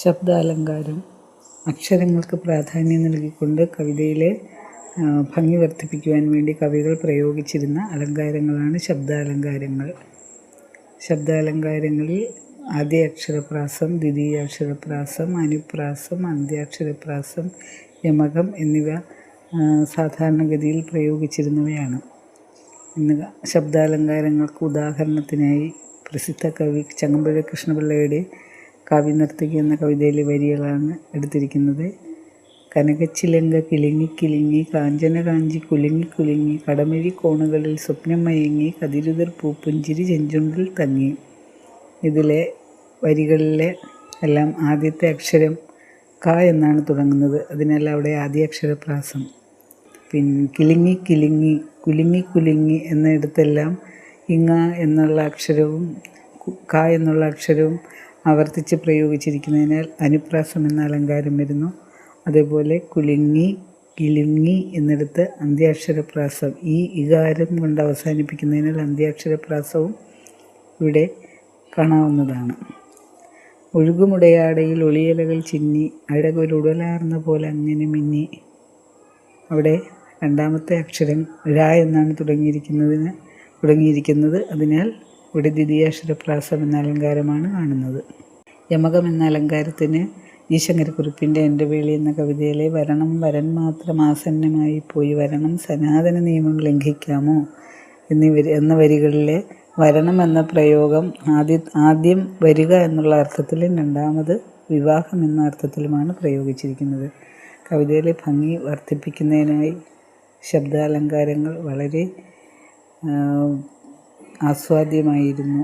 ശബ്ദാലങ്കാരം അക്ഷരങ്ങൾക്ക് പ്രാധാന്യം നൽകിക്കൊണ്ട് കവിതയിലെ ഭംഗി വർദ്ധിപ്പിക്കുവാൻ വേണ്ടി കവികൾ പ്രയോഗിച്ചിരുന്ന അലങ്കാരങ്ങളാണ് ശബ്ദാലങ്കാരങ്ങൾ. ശബ്ദാലങ്കാരങ്ങളിൽ ആദ്യ അക്ഷരപ്രാസം ദ്വിതീയ അക്ഷരപ്രാസം അനുപ്രാസം അന്ത്യാക്ഷരപ്രാസം യമകം എന്നിവ സാധാരണഗതിയിൽ പ്രയോഗിച്ചിരുന്നവയാണ്. ഇന്ന് ശബ്ദാലങ്കാരങ്ങൾക്ക് ഉദാഹരണത്തിനായി പ്രസിദ്ധ കവി ചങ്ങമ്പുഴ കൃഷ്ണപിള്ളയുടെ കാവ്യനർത്തകി എന്ന കവിതയിലെ വരികളാണ് എടുത്തിരിക്കുന്നത്. കനകച്ചിലങ്ക കിളിങ്ങി കിളിങ്ങി കാഞ്ചന കാഞ്ചി കുലുങ്ങി കുലുങ്ങി കടമിഴി കോണുകളിൽ സ്വപ്നം മയങ്ങി കതിരുതിർ പൂപ്പുഞ്ചിരി ചെഞ്ചുണ്ടിൽ തങ്ങി. ഇതിലെ വരികളിലെ എല്ലാം ആദ്യത്തെ അക്ഷരം ക എന്നാണ് തുടങ്ങുന്നത്. അതിനാൽ അവിടെ ആദ്യ അക്ഷരപ്രാസം. പിന്നെ കിളിങ്ങി കിളിങ്ങി കുലുങ്ങി കുലുങ്ങി എന്നിടത്തെല്ലാം ഇങ്ങ എന്നുള്ള അക്ഷരവും ക എന്നുള്ള അക്ഷരവും ആവർത്തിച്ച് പ്രയോഗിച്ചിരിക്കുന്നതിനാൽ അനുപ്രാസം എന്ന അലങ്കാരം വരുന്നു. അതേപോലെ കുലുങ്ങി കിലുങ്ങി എന്നിടത്ത് അന്ത്യാക്ഷരപ്രാസം. ഈ ഇകാരം കൊണ്ട് അവസാനിപ്പിക്കുന്നതിനാൽ അന്ത്യാക്ഷരപ്രാസവും ഇവിടെ കാണാവുന്നതാണ്. ഒഴുകുമുടയാടയിൽ ഒളിയലകൾ ചിന്നി അഴകൊരുടലാർന്ന പോലെ അങ്ങനെ മിന്നി. അവിടെ രണ്ടാമത്തെ അക്ഷരം ര എന്നാണ് തുടങ്ങിയിരിക്കുന്നതിന് തുടങ്ങിയിരിക്കുന്നത്. അതിനാൽ ഇവിടെ ദ്വിതീയാക്ഷരപ്രാസം എന്ന അലങ്കാരമാണ് കാണുന്നത്. യമകം എന്ന അലങ്കാരത്തിന് ഈശങ്കരക്കുറിപ്പിന്റെ എന്റെ വേളി എന്ന കവിതയിലെ വരണം വരൻ മാത്രം ആസന്നമായി പോയി വരണം സനാതന നിയമം ലംഘിക്കാമോ എന്നീ വരി എന്ന വരികളിലെ വരണം എന്ന പ്രയോഗം ആദ്യ ആദ്യം വരിക എന്നുള്ള അർത്ഥത്തിലും രണ്ടാമത് വിവാഹം എന്ന അർത്ഥത്തിലുമാണ് പ്രയോഗിച്ചിരിക്കുന്നത്. കവിതയിലെ ഭംഗി വർദ്ധിപ്പിക്കുന്നതിനായി ശബ്ദാലങ്കാരങ്ങൾ വളരെ ആസ്വാദ്യമായിരുന്നു.